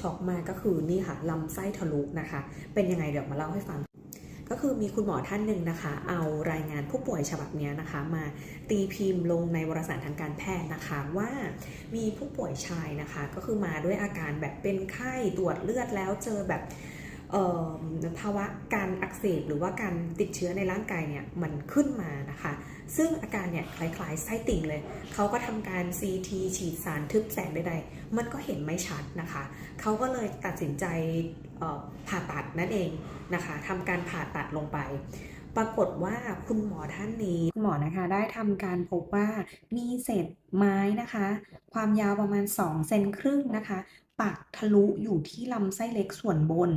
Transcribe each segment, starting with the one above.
ช็อกมาก็คือนี่ค่ะลำไส้ทะลุนะคะ เป็นยังไงเดี๋ยวมาเล่าให้ฟัง ก็คือมีคุณหมอท่านหนึ่งนะคะ เอารายงานผู้ป่วยฉบับนี้นะคะ มาตีพิมพ์ลงในวารสารทางการแพทย์นะคะว่ามีผู้ป่วยชายนะคะ ก็คือมาด้วยอาการแบบเป็นไข้ตรวจเลือดแล้วเจอแบบ ภาวะการอักเสบหรือว่าการติดเชื้อในร่างกายเนี่ยมันขึ้นมานะคะ ซึ่งอาการเนี่ยคล้ายๆไส้ติ่งเลย เขาก็ทำการ CT ฉีดสารทึบแสงใดๆ มันก็เห็นไม่ชัดนะคะ เขาก็เลยตัดสินใจผ่าตัดนั่นเองนะคะทำการผ่าตัดลงไปปรากฏว่าคุณหมอท่านนี้คุณหมอนะคะได้ทำการพบว่ามีเศษไม้นะคะ ความยาวประมาณ2เซนครึ่งนะคะ ปักทะลุอยู่ที่ลำไส้เล็กส่วนบน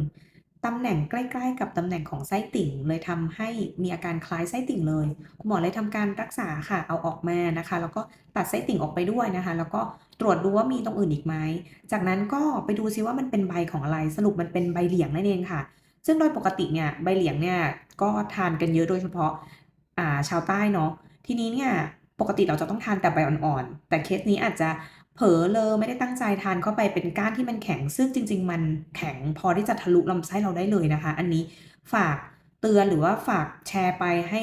ตำแหน่งใกล้ ๆ กับตำแหน่งของไส้ติ่ง เลยทำให้มีอาการคล้ายไส้ติ่งเลย คุณหมอเลยทำการรักษาค่ะ เอาออกมานะคะ แล้วก็ตัดไส้ติ่งออกไปด้วยนะคะ แล้วก็ตรวจดูว่ามีตรงอื่นอีกไหม จากนั้นก็ไปดูซิว่ามันเป็นใบของอะไร สรุปมันเป็นใบเหลียงนั่นเองค่ะ ซึ่งโดยปกติเนี่ยใบเหลียงเนี่ยก็ทานกันเยอะโดยเฉพาะอ่าชาวใต้เนาะ ทีนี้เนี่ย ปกติเราจะต้องทานแต่ใบอ่อนๆ แต่เคสนี้อาจจะเผลอเลอไม่ได้ตั้งใจทานเข้าไปเป็นก้านที่มันแข็ง ซึ่งจริง ๆ มันแข็งพอที่จะทะลุลำไส้เราได้เลยนะคะ อันนี้ฝากเตือนหรือว่าฝากแชร์ไปให้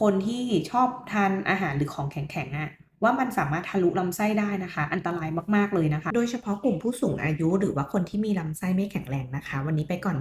คนที่ชอบทานอาหารหรือของแข็งๆอะว่ามันสามารถทะลุลำไส้ได้นะคะ อันตรายมากๆเลยนะคะ โดยเฉพาะกลุ่มผู้สูงอายุ หรือว่าคนที่มีลำไส้ไม่แข็งแรงนะคะ วันนี้ไปก่อน